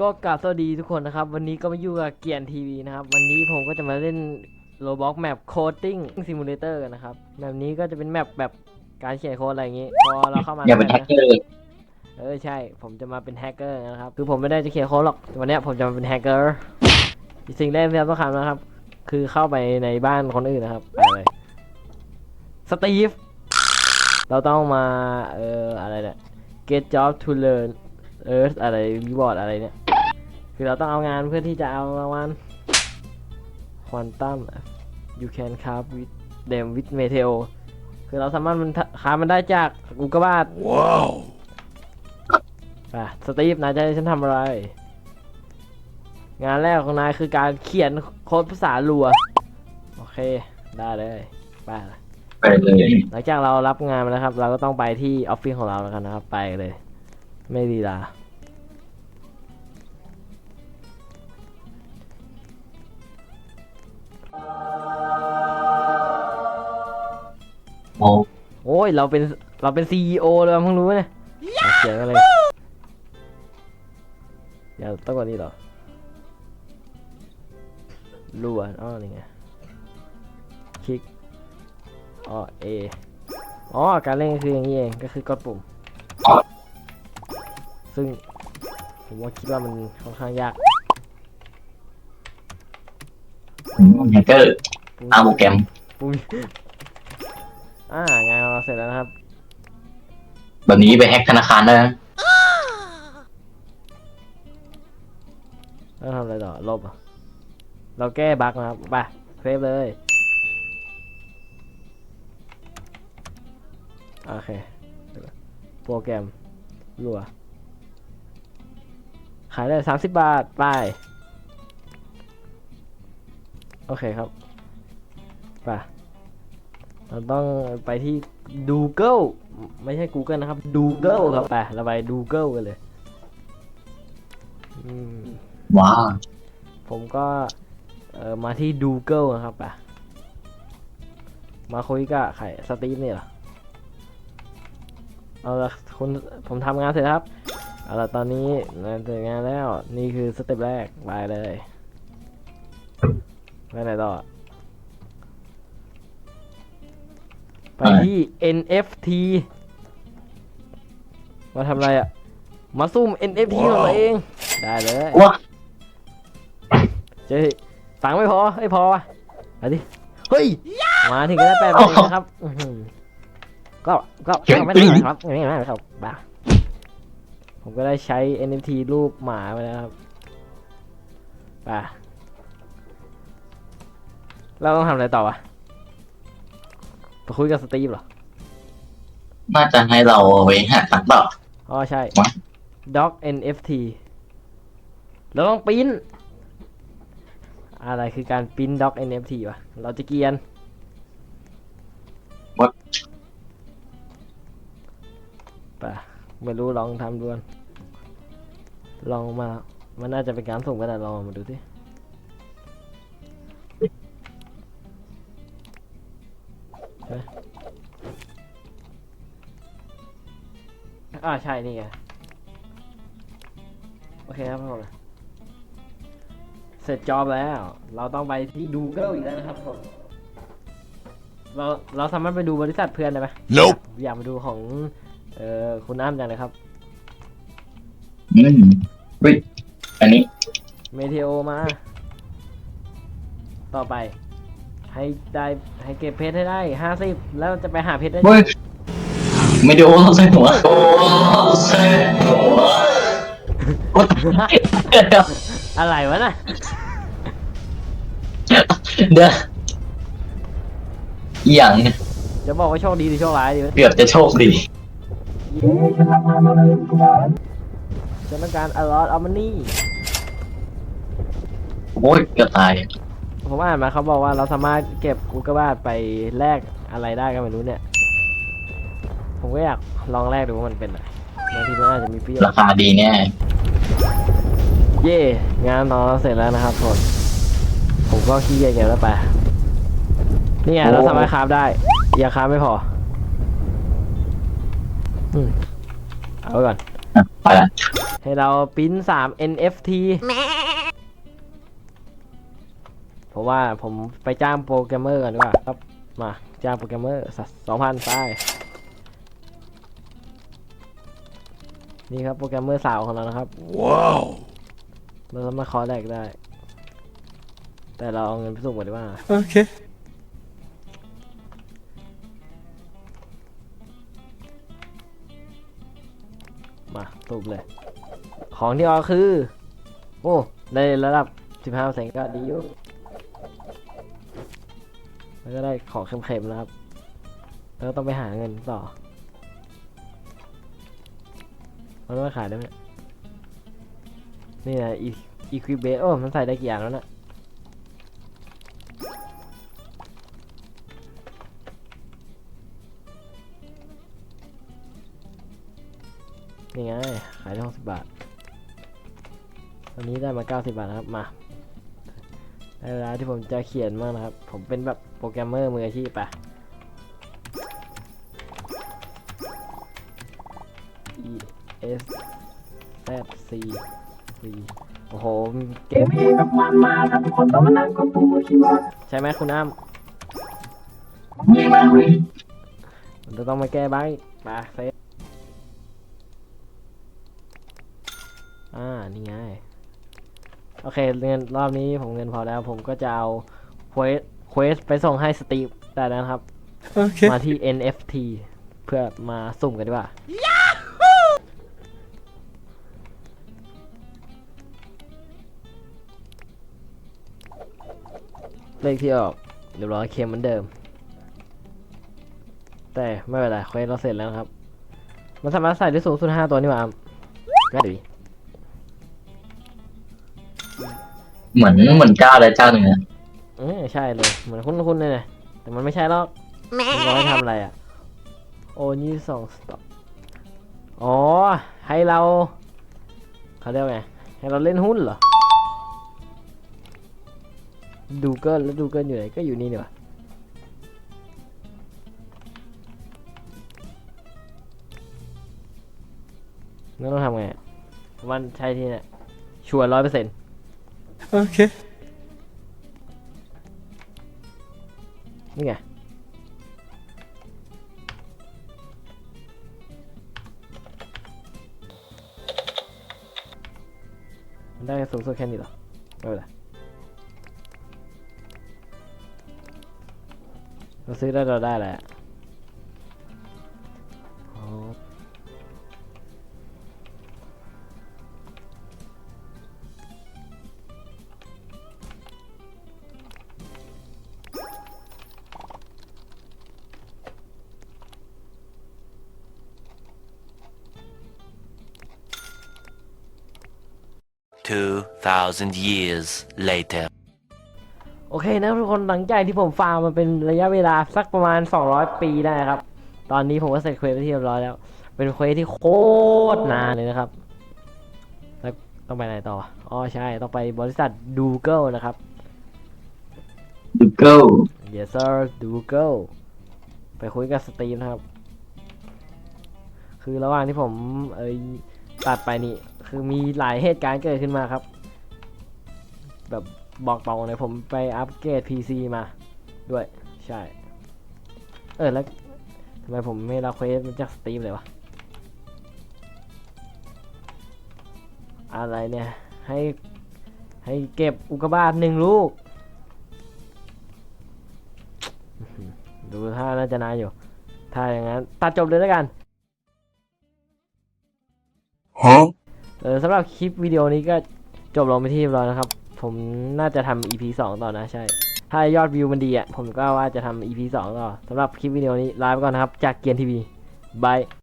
ก็กราบสวัสดีทุกคนนะครับ วันนี้ก็มาอยู่กับเกียนทีวีนะครับ วันนี้ผมก็จะมาเล่น Roblox Map Coding Simulator กันนะครับแบบนี้ก็จะเป็นแมปแบบการเขียนโค้ดอะไรอย่างงี้ พอเราเข้ามาอย่าเป็นแฮกเกอร์เออใช่ ผมจะมาเป็นแฮกเกอร์นะครับ คือผมไม่ได้จะเขียนโค้ดหรอกแต่วันเนี้ยผมจะมาเป็นแฮกเกอร์สิ่งแรกที่เราต้องทำนะครับ คือเข้าไปในบ้านคนอื่นนะครับไปเลยสตีฟเราต้องมาเอ่ออะไรเนี่ย get job to learn earth อะไร reward อะไรเนี่ย คือเราต้องเอางานเพื่อที่จะเอารางวัล quantum you can carve with them with meteor คือเราสามารถมันคาบมันได้จากอุกกาบาตว้าวป่ะสตีฟนายจะให้ฉันทำอะไร งานแรกของนายคือการเขียนโค้ดภาษาลัว โอเค ได้เลยไปละไปเลย หลังจากเรารับงานมาแล้วครับ เราก็ต้องไปที่ออฟฟิศของเราแล้วกันนะครับ ไปเลย ไม่ดีลา โอ้โอ้ยเราเป็นเราเป็นซีอเลยเพิ่งรู้เนี่ยเอาเขียนมาเลยอย่าต้องกว่านี้เหรอรัวอ๋อนี่ไงคลิกอ๋อเออ๋อการเล่นก็คืออย่างนี้เองก็คือกดปุ่ม ซึ่งผมว่าคิดว่ามันค่อนข้างยากแฮกเกอร์เอาโปรแกรมปุ่ม อ่างานเราเสร็จแล้วนะครับ แบบนี้ไปแฮกธนาคารได้นะต้องทำอะไรต่อ ลบอะเราแก้บั๊กนะครับ ไปเซฟเลย โอเคเดี๋ยวก่อนโปรแกรมรัว ขายได้สามสิบบาท ไป โอเคครับ ไป เราต้องไปที่ Google ไม่ใช่ Google นะครับ Google ครับไปเราไป Google กันเลยอืมว้าวผมก็เออมาที่ Google นะครับป่ะมาคุยกับใครสตีฟเนี่ยเหรอเอาละคุณผมทำงานเสร็จแล้วครับเอาละตอนนี้งานเสร็จงานแล้วนี่คือสเต็ปแรกไปเลยไปไหนต่อ ไปที่ NFT มาทำอะไรอะ มาซุ่ม NFT ของตัวเอง ได้เลยว้าเจ๊ตังค์ไม่พอไม่พอวะไปดิ เฮ้ย มาถึงก็ได้แปดพันนะครับอื้อหือก็ก็ ก็ไม่ได้ครับไม่ได้ครับบ้าผมก็ได้ใช้ NFT รูปหมาไปแล้วครับไป่ะเราต้องทำอะไรต่อวะ ไปคุยกับสตีฟเหรอ น่าจะให้เราไปหาตังค์เปล่าอ๋อใช่วะ Doc NFT เราต้องปริ้น อะไรคือการปริ้น Doc NFT วะ เราจะเกรียน What? ไปะไม่รู้ลองทำดูกันลองมา มันน่าจะเป็นการส่งกระดาษลองมาดูสิ เฮ้ยอ่าใช่ นี่ไง โอเคครับผมเสร็จจอบแล้ว เราต้องไปที่ Google อีกแล้วนะครับผม เรา เราสามารถไปดูบริษัทเพื่อนได้ไหม Nope อยากมาดูของ เอ่อ คุณอ้ำจังเลยครับ อืมวิอันนี้ เมเทโอมา ต่อไป ให้ได้ให้เก็บเพชรให้ได้ห้าสิบแล้วจะไปหาเพชรได้เฮ้ยไม่ดูเราใส่หัวโอ้ใส่หัวโอ้เดี๋ยวอะไรวะน่ะเดี๋ยวอหย่างจะบอกว่าโชคดีหรือโชคร้ายดีวะเกือบจะโชคดี ฉันต้องการ a lot of money โอ้ยเกือบตาย ผมอ่านมาเขาบอกว่าเราสามารถเก็บอุกกาบาตไปแลกอะไรได้ก็ไม่รู้เนี่ย ผมก็อยากลองแลกดูว่ามันเป็นอะไรบางทีมันอาจจะมีประโยชราน์คาดีแน่เย่งานของเราเสร็จแล้วนะครับทุกคนผมก็ขี้เกียจเก็บแล้วไปนี่ไงเราสามารถคราฟได้อยาคราฟไม่พออืมเอาไว้ก่อนอะไปไปละให้เราปริ้นสาม NFT ผม ว่าผมไปจ้างโปรแกรมเมอร์ก่อนดีกว่าครับมาจ้างโปรแกรมเมอร์สองพันไปนี่ครับโปรแกรมเมอร์สาวของเรานะครับว้าวเราสามารถคอแรกได้ แต่เราเอาเงินไปสุ่มก่อนดีกว่า Okay. มาสุ่มเลย ของที่เอาคือ โอ้ ได้ระดับ 15%ก็ดีอยู่ แล้วก็ได้ของเค็มๆนะครับ แล้วต้องไปหาเงินต่อมันไม่ขายได้ไหมนี่นะอีอีควิเบสโอ้มันใส่ได้กี่อย่างแล้วนะนี่ไงขายได้60บาทตอนนี้ได้มา90บาทนะครับ มา เวลาที่ผมจะเขียนมากนะครับ ผมเป็นแบบโปรแกรมเมอร์มืออาชีพอะ E S ส C ซโอ้โห เกมเองแบมันมาแล้วทุคนต้องมานั่งกับปูชิวะใช่ไหมคุณน้ำมีมากเลยมันจะต้องมาแก้บ้างปาเซอ่า นี่ไง โอเคเงินรอบนี้ผมเงินพอแล้วผมก็จะเอาเควสเควสไปส่งให้สตีฟได้แล้วนะครับ Okay. มาที่ NFT เพื่อมาสุ่มกันดีกว่า เลขที่ออกเรียบร้อยเค็มเหมือนเดิม แต่ไม่เป็นไรเควสเราเสร็จแล้วนะครับ มันสามารถใส่ได้สูงสุด5ตัวนี่หว่าก็ดี เหมือนเหมือนเจ้าอะไรเจ้าหนึ่งอะเออใช่เลย เหมือนคุ้นๆเลยนะแต่มันไม่ใช่หรอกมันบอกให้ทำอะไรอะ โอ้นี่สองสต็อปอ๋อ ให้เราเขาเรียกว่าไงให้เราเล่นหุ้นเหรอ ดูเกิลแล้วดูเกิลอยู่ไหนก็อยู่นี่นี่หว่างั้นต้องทำไงอะวันใช่ที่เนี่ยชัวร์ร้อยเปอร์เซ็นต์ Okay. นี่ไงมันได้สูงสุดแค่นี้เหรอไม่เป็นไรเราซื้อได้เราได้แหละ 2,000 years later. โอเคนะทุกคนหลังจากที่ผมฟาร์มมาเป็นระยะเวลาสักประมาณ 200 ปีได้ครับ ตอนนี้ผมก็เสร็จเควสไปที่เรียบร้อยแล้ว เป็นเควสที่โคตรนานเลยนะครับแล้วต้องไปไหนต่อ อ๋อใช่ ต้องไปบริษัทดูเกิลนะครับ ดูเกิล Yes sir Google ไปคุยกับสตีมนะครับ คือระหว่างที่ผมเอยตัดไปนี่ คือมีหลายเหตุการณ์เกิดขึ้นมาครับ แบบบอกตรงเลยผมไปอัปเกรด PC มาด้วย ใช่ เออแล้วทำไมผมไม่รับเควสมาจากสตีมเลยวะ อะไรเนี่ย ให้ให้เก็บอุกกาบาตหนึ่งลูก ดูท่าน่าจะนานอยู่ ถ้าอย่างนั้น ตัดจบเลยแล้วกัน Huh? เออสำหรับคลิปวิดีโอนี้ก็จบลงไปที่เรียบร้อยนะครับ ผมน่าจะทำ EP 2 ต่อนะใช่ ถ้ายอดวิวมันดีอะผมก็ว่าจะทำ EP 2 ต่อสำหรับคลิปวิดีโอนี้ลาไปก่อนนะครับ จากเกียนทีวีบาย